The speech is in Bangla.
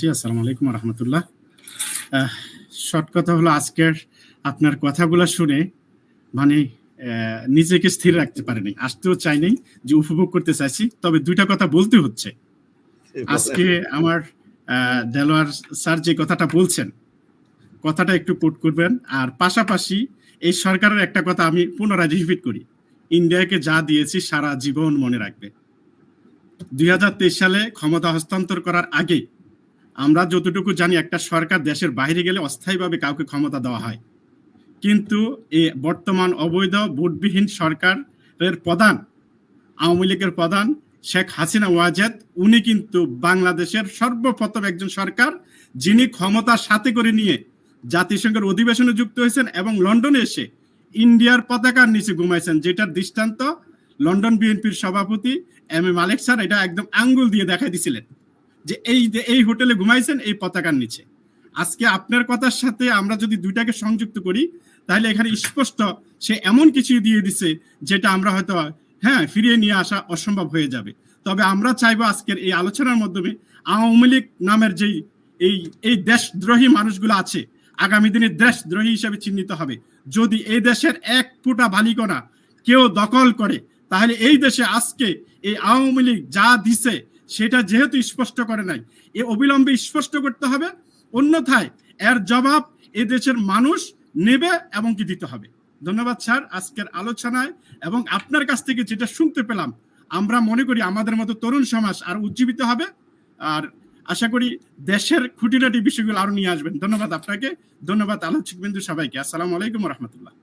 জি আসসালামু আলাইকুম রহমতুল্লাহ শর্ট কথা হলো আজকের আপনার কথাগুলো শুনে মানে নিজেকে স্থির রাখতে পারেনি। আসতেও চাইনি যে উপভোগ করতে চাইছি তবে দুইটা কথা বলতে হচ্ছে। আজকে আমার দেলোয়ার স্যার যে কথাটা বলছেন কথাটা একটু কোট করবেন। আর পাশাপাশি এই সরকারের একটা কথা আমি পুনরায় রিপিট করি ইন্ডিয়াকে যা দিয়েছি সারা জীবন মনে রাখবে। দুই হাজার তেইশ সালে ক্ষমতা হস্তান্তর করার আগে আমরা যতটুকু জানি, একটা সরকার দেশের বাইরে গেলে অস্থায়ীভাবে কাউকে ক্ষমতা দেওয়া হয়। কিন্তু এ বর্তমান অবৈধ ভোটবিহীন সরকারের প্রধান, আওয়ামী লীগের প্রধান শেখ হাসিনা ওয়াজেদ, উনি কিন্তু বাংলাদেশের সর্বপ্রথম একজন সরকার, যিনি ক্ষমতা সাথে করে নিয়ে জাতিসংঘের অধিবেশনে যুক্ত হয়েছেন এবং লন্ডনে এসে ইন্ডিয়ার পতাকার নিচে ঘুমাইছেন, যেটার দৃষ্টান্ত লন্ডন বিএনপির সভাপতি এম এ মালেক স্যার, এটা একদম আঙ্গুল দিয়ে দেখাই দিছিলেন। যে এই এই হোটেলে ঘুমাইছেন, এই পতাকার নিচে। আজকে আপনার কথার সাথে আমরা যদি দুইটাকে সংযুক্ত করি, তাহলে এখানে স্পষ্ট সে এমন কিছু দিয়ে দিছে, যেটা আমরা হয়তো হ্যাঁ ফিরিয়ে নিয়ে আসা অসম্ভব হয়ে যাবে। তবে আমরা চাইব আজকের এই আলোচনার মাধ্যমে আওয়ামী লীগ নামের যেই, এই এই দেশদ্রোহী মানুষগুলো আছে, আগামী দিনে দেশদ্রোহী হিসেবে চিহ্নিত হবে। যদি এই দেশের এক ফুটা বালিকণা কেউ দখল করে, তাহলে এই দেশে আজকে এই আওয়ামী লীগ যা দিছে সেটা যেহেতু স্পষ্ট করে নাই, এ অবিলম্বে স্পষ্ট করতে হবে। অন্যথায় এর জবাব এ দেশের মানুষ নেবে এবং কি দিতে হবে। ধন্যবাদ স্যার আজকের আলোচনায় এবং আপনার কাছ থেকে যেটা শুনতে পেলাম, আমরা মনে করি আমাদের মতো তরুণ সমাজ আর উজ্জীবিত হবে। আর আশা করি দেশের খুঁটিনাটি বিষয়গুলো আরও নিয়ে আসবেন। ধন্যবাদ আপনাকে, ধন্যবাদ আলোচক বিন্দু সবাইকে। আসসালামু আলাইকুম রহমতুল্লাহ।